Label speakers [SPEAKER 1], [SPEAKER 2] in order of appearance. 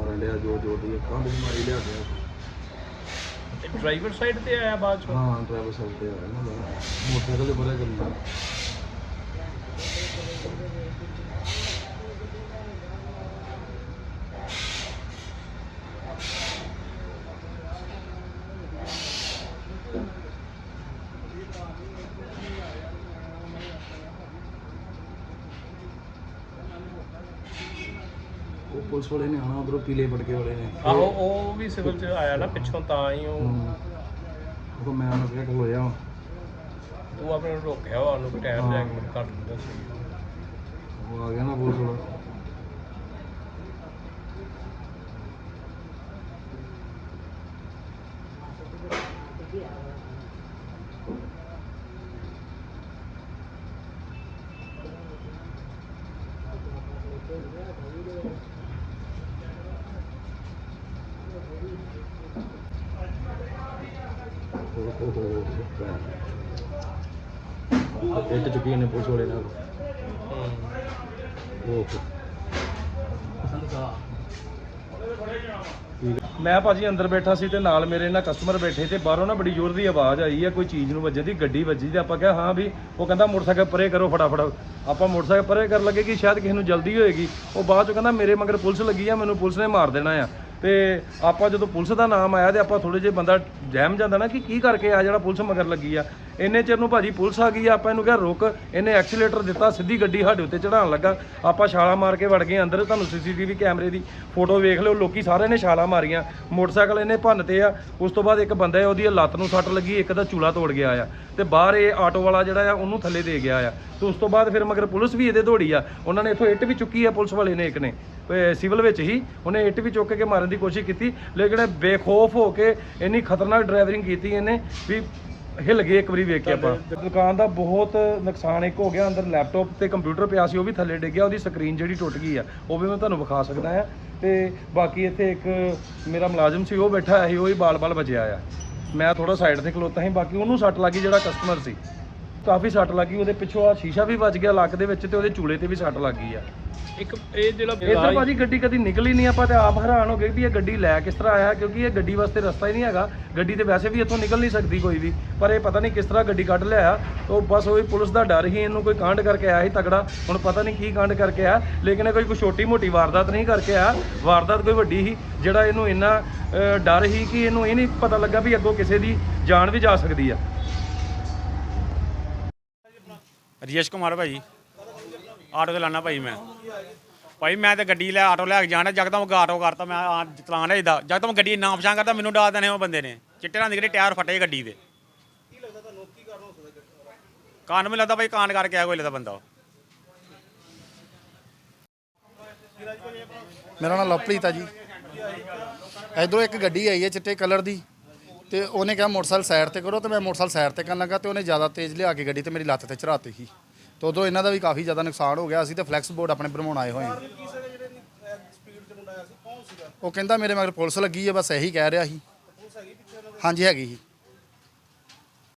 [SPEAKER 1] ਮਾਰਨ ਲਿਆ ਜੋ ਜੋ ਦੀ ਕੰਧ ਵੀ ਮਾਰੀ ਲਿਆ ਗਿਆ।
[SPEAKER 2] ਡਰਾਈਵਰ ਸਾਈਡ ਤੇ ਆਇਆ ਬਾਅਦ ਚੋਂ?
[SPEAKER 1] ਹਾਂ ਡਰਾਈਵਰ ਸਾਈਡ ਤੇ ਆਇਆ ਨਾ। ਮੋਟਰਸਾਈਕਲ ਦੇ ਬਰੇ ਕਰਨਾ ਪੁਲਿਸ ਵਾਲੇ ਨੇ ਆਣਾ ਉਧਰੋਂ ਪੀਲੇ ਬਟਕੇ ਵਾਲੇ ਨੇ
[SPEAKER 2] ਆਹੋ ਉਹ ਵੀ ਸਿਵਲ ਚ ਆਇਆ ਨਾ ਪਿੱਛੋਂ ਤਾਂ ਹੀ ਉਹ।
[SPEAKER 1] ਉਹ ਮੈਂ ਉਹਨੂੰ ਕਿਹਾ ਕਿ ਹੋਇਆ।
[SPEAKER 2] ਤੂੰ ਆਪਣੇ ਨੂੰ ਰੋਕਿਆ ਉਹਨੂੰ ਟਾਈਮ ਲੈ ਕੇ ਮੈਨੂੰ ਦਿੰਦਾ ਸੀ
[SPEAKER 1] ਉਹ ਆ ਗਿਆ ਨਾ ਪੁਲਿਸ ਵਾਲਾ ਉਹ ਇੱਟ ਚੁੱਕੀ ਨੇ ਪੁਲਿਸ ਵਾਲੇ ਨਾਲ। ਉਹ
[SPEAKER 3] ਮੈਂ ਭਾਜੀ ਅੰਦਰ ਬੈਠਾ ਸੀ ਤੇ ਨਾਲ ਮੇਰੇ ਨਾਲ ਕਸਟਮਰ ਬੈਠੇ ਤੇ ਬਾਹਰੋਂ ਨਾ ਬੜੀ ਜ਼ੋਰ ਦੀ ਆਵਾਜ਼ ਆਈ ਹੈ ਕੋਈ ਚੀਜ਼ ਨੂੰ ਵੱਜਣ ਦੀ, ਗੱਡੀ ਵੱਜੀ ਤੇ ਆਪਾਂ ਕਿਹਾ, ਹਾਂ ਵੀ, ਉਹ ਕਹਿੰਦਾ, ਮੋਟਰਸਾਈਕਲ ਪਰੇ ਕਰੋ ਫਟਾਫਟ। ਆਪਾਂ ਮੋਟਰਸਾਈਕਲ ਪਰੇ ਕਰ ਲੱਗੇ ਕਿ ਸ਼ਾਇਦ ਕਿਸੇ ਨੂੰ ਜਲਦੀ ਹੋਏਗੀ। ਉਹ ਬਾਅਦ ਚ ਕਹਿੰਦਾ, ਮੇਰੇ ਮਗਰ ਪੁਲਿਸ ਲੱਗੀ ਆ, ਮੈਨੂੰ ਪੁਲਿਸ ਨੇ ਮਾਰ ਦੇਣਾ ਆ। ਤੇ ਆਪਾਂ ਜਦੋਂ ਪੁਲਿਸ ਦਾ ਨਾਮ ਆਇਆ ਤੇ ਆਪਾਂ ਥੋੜੇ ਜਿਹਾ ਬੰਦਾ ਜਹਿਮ ਜਾਂਦਾ ਨਾ ਕਿ ਕੀ ਕਰਕੇ ਆ ਜਿਹੜਾ ਪੁਲਿਸ ਮਗਰ ਲੱਗੀ ਆ। ਇੰਨੇ ਚਿਰ ਨੂੰ ਭਾਜੀ ਪੁਲਿਸ ਆ ਗਈ ਆ, ਆਪਾਂ ਇਹਨੂੰ ਕਿਹਾ ਰੁਕ। ਇਹਨੇ ਐਕਸੀਲੇਟਰ ਦਿੱਤਾ, ਸਿੱਧੀ ਗੱਡੀ ਸਾਡੇ ਉੱਤੇ ਚੜਾਉਣ ਲੱਗਾ। ਆਪਾਂ ਛਾਲਾ ਮਾਰ ਕੇ ਵੜ ਗਏ ਅੰਦਰ, ਤੁਹਾਨੂੰ ਸੀਸੀਟੀਵੀ ਕੈਮਰੇ ਦੀ ਫੋਟੋ ਵੇਖ ਲਿਓ। ਲੋਕੀ ਸਾਰਿਆਂ ਨੇ ਛਾਲਾ ਮਾਰੀਆਂ। ਮੋਟਰਸਾਈਕਲ ਇਹਨੇ ਭੰਨਤੇ ਆ। ਉਸ ਤੋਂ ਬਾਅਦ ਇੱਕ ਬੰਦਾ ਉਹਦੀ ਲੱਤ ਨੂੰ ਸੱਟ ਲੱਗੀ, ਇੱਕ ਦਾ ਚੂਲਾ ਤੋੜ ਗਿਆ ਆ। ਤੇ ਬਾਹਰ ਇਹ ਆਟੋ ਵਾਲਾ ਜਿਹੜਾ ਆ, ਉਹਨੂੰ ਥੱਲੇ ਦੇ ਗਿਆ ਆ। ਤੇ ਉਸ ਤੋਂ ਬਾਅਦ ਫਿਰ ਮਗਰ ਪੁਲਿਸ ਵੀ ਇਹਦੇ ਦੌੜੀ ਆ। ਉਹਨਾਂ ਨੇ ਇੱਥੋਂ ਇੱਟ ਵੀ ਚੁੱਕੀ ਆ, ਪੁਲਿਸ ਵਾਲੇ ਨੇ ਇੱਕ ਨੇ। ਸਿਵਲ ਵਿੱਚ ਹੀ ਉਹਨੇ ਇੱਟ ਵੀ ਚੁੱਕ ਕੇ ਮਾਰਨ ਦੀ ਕੋਸ਼ਿਸ਼ ਕੀਤੀ। ਲੇਕਿਨ ਬੇਖੌਫ ਹੋ ਕੇ ਇੰਨੀ ਖਤਰਨਾਕ ਡਰਾਈਵਰਿੰਗ ਕੀਤੀ ਇਹਨੇ ਵੀ ਹਿੱਲ ਗਏ ਇੱਕ ਵਾਰੀ ਵੇਖ ਕੇ ਆਪਾਂ। ਦੁਕਾਨ ਦਾ ਬਹੁਤ ਨੁਕਸਾਨ ਇੱਕ ਹੋ ਗਿਆ, ਅੰਦਰ ਲੈਪਟਾਪ ਤੇ ਕੰਪਿਊਟਰ ਪਿਆ ਸੀ, ਉਹ ਵੀ ਥੱਲੇ ਡਿੱਗ ਗਿਆ, ਉਹਦੀ ਸਕਰੀਨ ਜਿਹੜੀ ਟੁੱਟ ਗਈ ਆ, ਉਹ ਵੀ ਮੈਂ ਤੁਹਾਨੂੰ ਵਿਖਾ ਸਕਦਾ ਆ ਤੇ ਬਾਕੀ ਇੱਥੇ ਇੱਕ ਮੇਰਾ ਮੁਲਾਜ਼ਮ ਸੀ, ਉਹ ਬੈਠਾ ਸੀ, ਉਹ ਹੀ ਬਾਲ-ਬਾਲ ਬਚਿਆ ਆ। ਮੈਂ ਥੋੜਾ ਸਾਈਡ ਤੇ ਖਲੋਤਾ ਸੀ, ਬਾਕੀ ਉਹਨੂੰ ਸੱਟ ਲੱਗੀ ਜਿਹੜਾ ਕਸਟਮਰ ਸੀ। ਕਾਫੀ ਸੱਟ ਲੱਗੀ ਉਹਦੇ ਪਿੱਛੋਂ ਆ ਸ਼ੀਸ਼ਾ ਵੀ ਵੱਜ ਗਿਆ ਲੱਕ ਦੇ ਵਿੱਚ ਤੇ ਉਹਦੇ ਚੂਲੇ ਤੇ ਵੀ ਸੱਟ ਲੱਗੀ ਆ।
[SPEAKER 2] ਇੱਕ ਇਹ ਜਿਹੜਾ
[SPEAKER 3] ਇੱਧਰ ਭਾਜੀ ਗੱਡੀ ਕਦੀ ਨਿਕਲੀ ਨਹੀਂ ਆਪਾਂ ਤੇ ਆਪ ਹੈਰਾਨ ਹੋ ਗਏ ਵੀ ਇਹ ਗੱਡੀ ਲੈ ਕਿਸ ਤਰ੍ਹਾਂ ਆਇਆ ਕਿਉਂਕਿ ਇਹ ਗੱਡੀ ਵਾਸਤੇ ਰਸਤਾ ਹੀ ਨਹੀਂ ਹੈਗਾ। ਗੱਡੀ ਤੇ ਵੈਸੇ ਵੀ ਇੱਥੋਂ ਨਿਕਲ ਨਹੀਂ ਸਕਦੀ ਕੋਈ ਵੀ ਪਰ ਇਹ ਪਤਾ ਨਹੀਂ ਕਿਸ ਤਰ੍ਹਾਂ ਗੱਡੀ ਕੱਢ ਲਿਆ। ਉਹ ਬਸ ਉਹੀ ਪੁਲਿਸ ਦਾ ਡਰ ਹੀ ਇਹਨੂੰ ਕੋਈ ਕਾਂਡ ਕਰਕੇ ਆਇਆ ਸੀ ਤਗੜਾ। ਹੁਣ ਪਤਾ ਨਹੀਂ ਕੀ ਕਾਂਡ ਕਰਕੇ ਆ ਲੇਕਿਨ ਇਹ ਕੋਈ ਕੋਈ ਛੋਟੀ ਮੋਟੀ ਵਾਰਦਾਤ ਨਹੀਂ ਕਰਕੇ ਆ ਵਾਰਦਾਤ ਕੋਈ ਵੱਡੀ ਹੀ ਜਿਹੜਾ ਇਹਨੂੰ ਇੰਨਾ ਡਰ ਹੀ ਕਿ ਇਹਨੂੰ ਇਹ ਨਹੀਂ ਪਤਾ ਲੱਗਾ ਵੀ ਅੱਗੋਂ ਕਿਸੇ ਦੀ ਜਾਨ ਵੀ ਜਾ ਸਕਦੀ ਆ।
[SPEAKER 4] ਰਜੇਸ਼ ਕੁਮਾਰ ਭਾਈ। ਆਟੋ ਚਲਾਣਾ ਭਾਈ ਮੈਂ। ਭਾਈ ਮੈਂ ਤੇ ਗੱਡੀ ਲੈ, ਆਟੋ ਲੈ ਕੇ ਜਾਣਾ ਜਗਦਮ ਆਟੋ ਕਰਤਾ, ਮੈਂ ਆ ਚਲਾਣ ਰਿਹਾ ਜਗਦਮ ਗੱਡੀ ਨਾ ਪਛਾਣ ਕਰਤਾ, ਮੈਨੂੰ ਡਾਹ ਦੇਣੇ ਉਹ ਬੰਦੇ ਨੇ। ਚਿੱਟੇ ਰੰਗ ਦੇ ਜਿਹੜੇ ਟਾਇਰ ਫਟੇ ਗੱਡੀ ਦੇ। ਕੀ ਲੱਗਦਾ ਤੁਹਾਨੂੰ ਕੀ ਕਾਰਨ ਹੋ ਸਕਦਾ ਕਾਰਨ ਮੈਨੂੰ ਲੱਗਦਾ ਭਾਈ ਕਾਂਡ ਕਰਕੇ ਆਇਆ ਕੋਈ ਲੱਗਦਾ ਬੰਦਾ ਉਹ।
[SPEAKER 5] ਮੇਰਾ ਨਾਮ ਲਵਪ੍ਰੀਤ ਆ ਜੀ। ਇਧਰੋਂ ਇੱਕ ਗੱਡੀ ਆਈ ਹੈ ਚਿੱਟੇ ਕਲਰ ਦੀ। ਤੇ ਉਹਨੇ ਕਿਹਾ ਮੋਟਰਸਾਈਕਲ ਸਾਈਡ ਤੇ ਕਰੋ ਤੇ ਮੈਂ ਮੋਟਰਸਾਈਕਲ ਸਾਈਡ ਤੇ ਕਰਨ ਲੱਗਾ ਤੇ ਉਹਨੇ ਜ਼ਿਆਦਾ ਤੇਜ਼ ਲਿਆ ਕੇ ਗੱਡੀ ਤੇ ਮੇਰੀ ਲੱਤ ਤੇ ਚੜਾਤੀ ਸੀ। ਤੇ ਉਦੋਂ ਇਹਨਾਂ ਦਾ ਵੀ ਕਾਫੀ ਜ਼ਿਆਦਾ ਨੁਕਸਾਨ ਹੋ ਗਿਆ ਅਸੀਂ ਤੇ ਫਲੈਕਸ ਬੋਰਡ ਆਪਣੇ ਬਣਾਉਣ ਆਏ ਹੋਏ ਹਾਂ ਉਹ ਕਹਿੰਦਾ ਮੇਰੇ ਮਗਰ ਪੁਲਿਸ ਲੱਗੀ ਹੈ ਬਸ ਇਹੀ ਕਹਿ ਰਿਹਾ ਸੀ। ਹਾਂਜੀ ਹੈਗੀ ਸੀ।